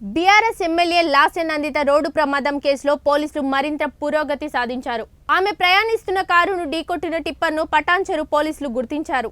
BRS MLA Lasya Nanditha road ప్రమాదం కేసులో పోలీసులు మరింత పురోగతి సాధించారు. ఆమె ప్రయాణిస్తున్న కారును ఢీకొట్టిన టిప్పర్ను పటాన్చెరు పోలీసులు గుర్తించారు.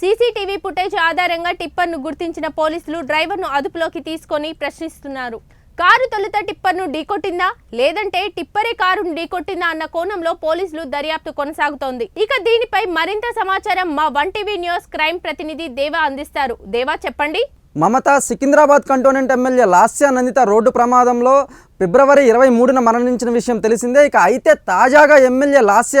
సీసీటీవీ ఫుటేజ్ ఆధారంగా టిప్పర్ను గుర్తించిన పోలీసులు డ్రైవర్ను అదుపులోకి తీసుకొని ప్రశ్నిస్తున్నారు. కారు తొలుత టిప్పర్ను ఢీకొట్టిందా? లేదంటే టిప్పరే కారును ఢీకొట్టిందా అన్న కోణంలో పోలీసులు దర్యాప్తు కొనసాగుతోంది. ఇక దీనిపై మరింత సమాచారం మా వన్ టీవీ న్యూస్ క్రైమ్ ప్రతినిధి దేవా అందిస్తారు. దేవా చెప్పండి. Mamata Secunderabad cantonment MLA Lasya Nanditha road ప్రమాదంలో ఫిబ్రవరి ఇరవై మూడున మరణించిన విషయం తెలిసిందే. ఇక అయితే తాజాగా ఎమ్మెల్యే లాస్య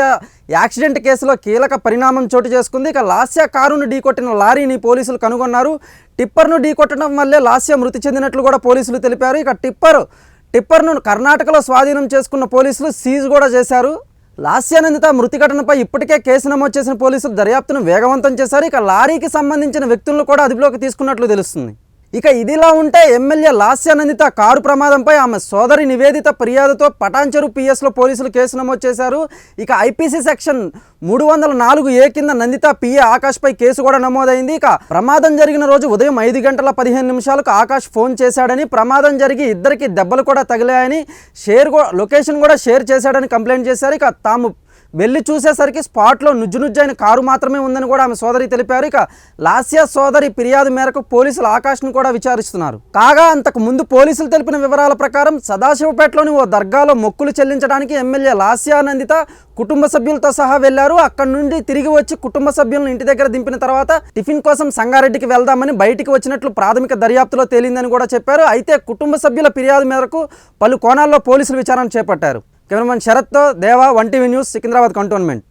యాక్సిడెంట్ కేసులో కీలక పరిణామం చోటు చేసుకుంది. ఇక లాస్య కారును ఢీకొట్టిన లారీని పోలీసులు కనుగొన్నారు. టిప్పర్ను ఢీకొట్టడం వల్లే లాస్య మృతి చెందినట్లు కూడా పోలీసులు తెలిపారు. ఇక టిప్పర్ టిప్పర్ను కర్ణాటకలో స్వాధీనం చేసుకున్న పోలీసులు సీజ్ కూడా చేశారు. లాస్యానందిత మృతి ఘటనపై ఇప్పటికే కేసు నమోదు చేసిన పోలీసులు దర్యాప్తును వేగవంతం చేశారు. ఇక లారీకి సంబంధించిన వ్యక్తులను కూడా అదుపులోకి తీసుకున్నట్లు తెలుస్తుంది. ఇక ఇదిలా ఉంటే ఎమ్మెల్యే లాస్యానందిత కారు ప్రమాదంపై ఆమె సోదరి నివేదిత ఫిర్యాదుతో పటాంచెరు పిఎస్లో పోలీసులు కేసు నమోదు చేశారు. ఇక ఐపీసీ సెక్షన్ మూడు వందల నాలుగు ఏ కింద నందిత పిఏ ఆకాష్పై కేసు కూడా నమోదైంది. ఇక ప్రమాదం జరిగిన రోజు ఉదయం ఐదు గంటల పదిహేను నిమిషాలకు ఆకాష్ ఫోన్ చేశాడని ప్రమాదం జరిగి ఇద్దరికి దెబ్బలు కూడా తగిలాయని షేర్ కూడా లొకేషన్ కూడా షేర్ చేశాడని కంప్లైంట్ చేశారు. ఇక తాము వెళ్ళి చూసేసరికి స్పాట్లో నుజ్జు నుజ్జైన కారు మాత్రమే ఉందని కూడా ఆమె సోదరి తెలిపారు. ఇక లాస్యా సోదరి ఫిర్యాదు మేరకు పోలీసులు ఆకాష్ను కూడా విచారిస్తున్నారు. కాగా అంతకు ముందు పోలీసులు తెలిపిన వివరాల ప్రకారం సదాశివపేటలోని ఓ దర్గాలో మొక్కులు చెల్లించడానికి ఎమ్మెల్యే లాస్యా నందిత కుటుంబ సభ్యులతో సహా వెళ్ళారు. అక్కడి నుండి తిరిగి వచ్చి కుటుంబ సభ్యులను ఇంటి దగ్గర దింపిన తర్వాత టిఫిన్ కోసం సంగారెడ్డికి వెళ్దామని బయటికి వచ్చినట్లు ప్రాథమిక దర్యాప్తులో తేలిందని కూడా చెప్పారు. అయితే కుటుంబ సభ్యుల ఫిర్యాదు మేరకు పలు కోణాల్లో పోలీసులు విచారణ చేపట్టారు. Cameraman శరత్తో Deva one TV news Secunderabad cantonment.